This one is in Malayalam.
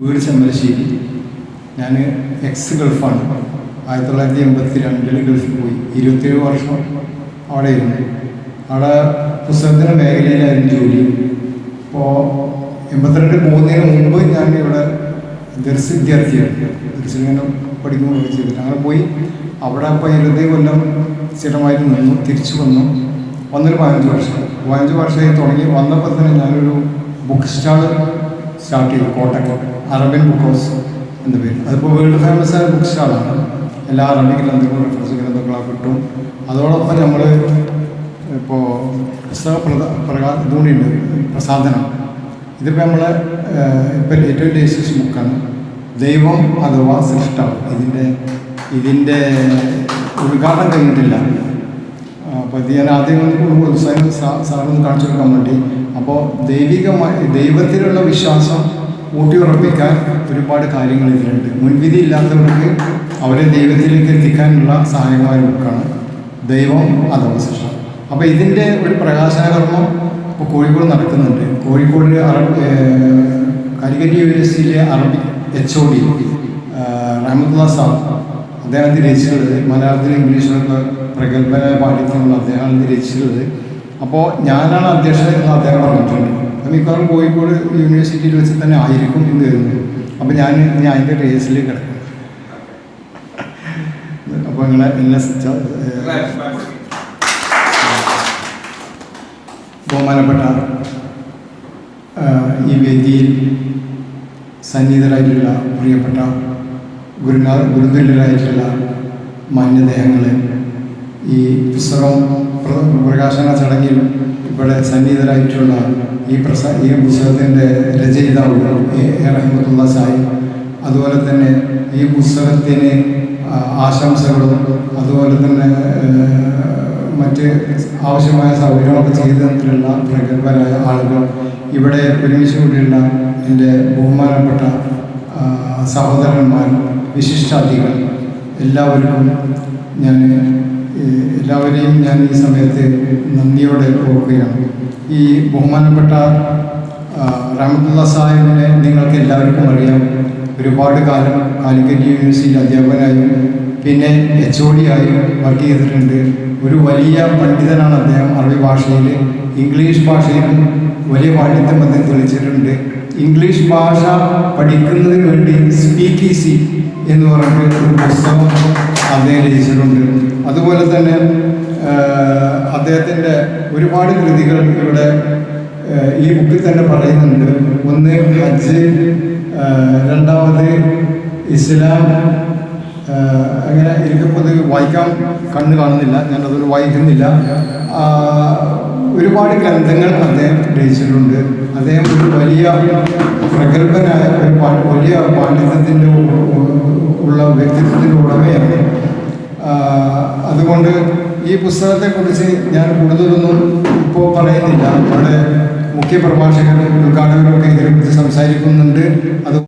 വീട് ചെമ്മലശ്ശേരി ഞാൻ എക്സ് ഗൾഫാണ്. ആയിരത്തി തൊള്ളായിരത്തി എൺപത്തി രണ്ടിൽ ഗൾഫിൽ പോയി. ഇരുപത്തേഴ് വർഷം അവിടെ ഇരുന്നു അവിടെ പുസ്തകത്തിന്റെ മേഖലയിലായിരുന്നു ജോലി. അപ്പോൾ എൺപത്തിരണ്ട് പോകുന്നതിന് മുമ്പ് ഞാൻ ഇവിടെ ദർസ് വിദ്യാർത്ഥിയാണ്. ദർശനം പഠിക്കുമ്പോൾ ചെയ്തിട്ട് അങ്ങനെ പോയി. അവിടെ അപ്പോൾ ഇരുപത്തി കൊല്ലം സ്ഥിരമായിട്ട് നിന്നു. തിരിച്ചു വന്നു. വന്നൊരു പതിനഞ്ച് വർഷം. പതിനഞ്ച് വർഷമായി തുടങ്ങി. വന്നപ്പോൾ തന്നെ ഞാനൊരു ബുക്ക് സ്റ്റാൾ സ്റ്റാർട്ട് ചെയ്തു. കോട്ടക്കോട്ട് അറബിൻ ബുക്ക് ഹൗസ് എന്ന പേര്. അതിപ്പോൾ വേൾഡ് ഫേമസ് ആയ ബുക്ക് സ്റ്റാളാണ് എല്ലാ അറബിക് ഗ്രന്ഥങ്ങളും റെഫറൻസ് ഗ്രന്ഥങ്ങളൊക്കെ കിട്ടും. അതോടൊപ്പം നമ്മൾ ഇപ്പോൾ പുസ്തക പ്രദ പ്രകാ ഇതുകൂടിയുണ്ട് പ്രസാദനം ഇതിപ്പോൾ നമ്മൾ ഇപ്പം ഏറ്റവും ലേറ്റസ്റ്റ് ബുക്കാണ് ദൈവം അഥവാ സൃഷ്ടാവ്. ഇതിന്റെ ഇതിന്റെ ഉദ്ഘാടനം കഴിഞ്ഞിട്ടില്ല. അപ്പോൾ ഇത് ഞാൻ ആദ്യം ഒരു സാറിന് കാണിച്ചു കൊടുക്കാൻ വേണ്ടി അപ്പോൾ ദൈവികമായി ദൈവത്തിലുള്ള വിശ്വാസം ഊട്ടിയുറപ്പിക്കാൻ ഒരുപാട് കാര്യങ്ങൾ ഇതിലുണ്ട്. മുൻവിധി ഇല്ലാത്തവർക്ക് അവരെ ദൈവത്തിലേക്ക് എത്തിക്കാനുള്ള സഹായമായ ബുക്കാണ് ദൈവം അധവശിഷ്ട അപ്പോൾ ഇതിന്റെ ഒരു പ്രകാശന കർമ്മം ഇപ്പോൾ കോഴിക്കോട് നടക്കുന്നുണ്ട്. കോഴിക്കോട് അറബ് കാലിക്കറ്റ് യൂണിവേഴ്സിറ്റിയിലെ അറബി H O D Rahmathulla Saab. അദ്ദേഹം രചിച്ചിട്ടുള്ളത് മലയാളത്തിലും ഇംഗ്ലീഷിലൊക്കെ പ്രഗത്ഭനായ പാഠ്യത്തിനുള്ള അദ്ദേഹമാണ് രചിച്ചിട്ടുള്ളത് അപ്പോൾ ഞാനാണ് അധ്യക്ഷൻ എന്ന് അദ്ദേഹം പറഞ്ഞിട്ടുണ്ട് മിക്കവാറും കോഴിക്കോട് യൂണിവേഴ്സിറ്റിയിൽ വെച്ച് തന്നെ ആയിരിക്കും എന്ന് കരുതുന്നു. അപ്പോൾ ഞാൻ ഇനി അതിന്റെ റേസിൽ കിടക്കും. അപ്പോൾ നിങ്ങളെ എന്നെ ബഹുമാനപ്പെട്ട ഈ വേദിയിൽ സന്നിഹിതരായിട്ടുള്ള പ്രിയപ്പെട്ട ഗുരുനാ ഗുരുതുല്യരായിട്ടുള്ള മാന്യദേഹങ്ങളെ ഈ പുസ്തകം പ്ര- പ്രകാശന ചടങ്ങിൽ ഇവിടെ സന്നിഹിതരായിട്ടുള്ള ഈ പ്രസ ഈ പുസ്തകത്തിന്റെ രചയിതാവ് റഹ്മത്തുള്ള സായി. അതുപോലെ തന്നെ ഈ പുസ്തകത്തിന് ആശംസകളും അതുപോലെ തന്നെ മറ്റ് ആവശ്യമായ സൗകര്യങ്ങളൊക്കെ ചെയ്തു തന്നിട്ടുള്ള പ്രഗത്ഭരായ ആളുകൾ ഇവിടെ ഒരുമിച്ച് കൂടിയുള്ള എന്റെ ബഹുമാനപ്പെട്ട സഹോദരന്മാർ വിശിഷ്ടാതികൾ എല്ലാവർക്കും ഞാൻ എല്ലാവരെയും ഞാൻ ഈ സമയത്ത് നന്ദിയോടെ ഓർക്കുകയാണ്. ഈ ബഹുമാനപ്പെട്ട റഹമത്തുള്ള സാഹിബിനെ നിങ്ങൾക്ക് എല്ലാവർക്കും അറിയാം. ഒരുപാട് കാലം കാലിക്കറ്റ് യൂണിവേഴ്സിറ്റി അധ്യാപകനായും പിന്നെ എച്ച് ഒ ഡി ആയും വർക്ക് ചെയ്തിട്ടുണ്ട്. ഒരു വലിയ പണ്ഡിതനാണ് അദ്ദേഹം അറബി ഭാഷയിൽ ഇംഗ്ലീഷ് ഭാഷയിലും വലിയ പാണ്ഡിത്യം അദ്ദേഹം തെളിച്ചിട്ടുണ്ട്. ഇംഗ്ലീഷ് ഭാഷ പഠിക്കുന്നതിന് വേണ്ടി സ്പീക്ക് ഈസി എന്ന് പറഞ്ഞിട്ട് ഒരു പുസ്തകം അദ്ദേഹം രചിച്ചിട്ടുണ്ട് അതുപോലെ തന്നെ അദ്ദേഹത്തിന്റെ ഒരുപാട് കൃതികൾ ഇവിടെ ഈ ബുക്കിൽ തന്നെ പറയുന്നുണ്ട്. ഒന്ന് ഹജ്ജ് രണ്ടാമത് ഇസ്ലാം അങ്ങനെ എനിക്കിപ്പോൾ ഇത് വായിക്കാൻ കണ്ണ് കാണുന്നില്ല. ഞാൻ അതൊരു വായിക്കുന്നില്ല ഒരുപാട് ഗ്രന്ഥങ്ങൾ അദ്ദേഹം രചിച്ചിട്ടുണ്ട്. അദ്ദേഹം ഒരു വലിയ പ്രഗത്ഭനായ ഒരു വലിയ പാണ്ഡിത്യത്തിന്റെ ഉള്ള വ്യക്തിത്വത്തിന്റെ ഉടമയാണ്. അതുകൊണ്ട് ഈ പുസ്തകത്തെക്കുറിച്ച് ഞാൻ കൂടുതലൊന്നും ഇപ്പോൾ പറയുന്നില്ല. നമ്മുടെ മുഖ്യ പ്രഭാഷകരും ഉദ്ഘാടകരൊക്കെ ഇതിനെക്കുറിച്ച് സംസാരിക്കുന്നുണ്ട്. അത്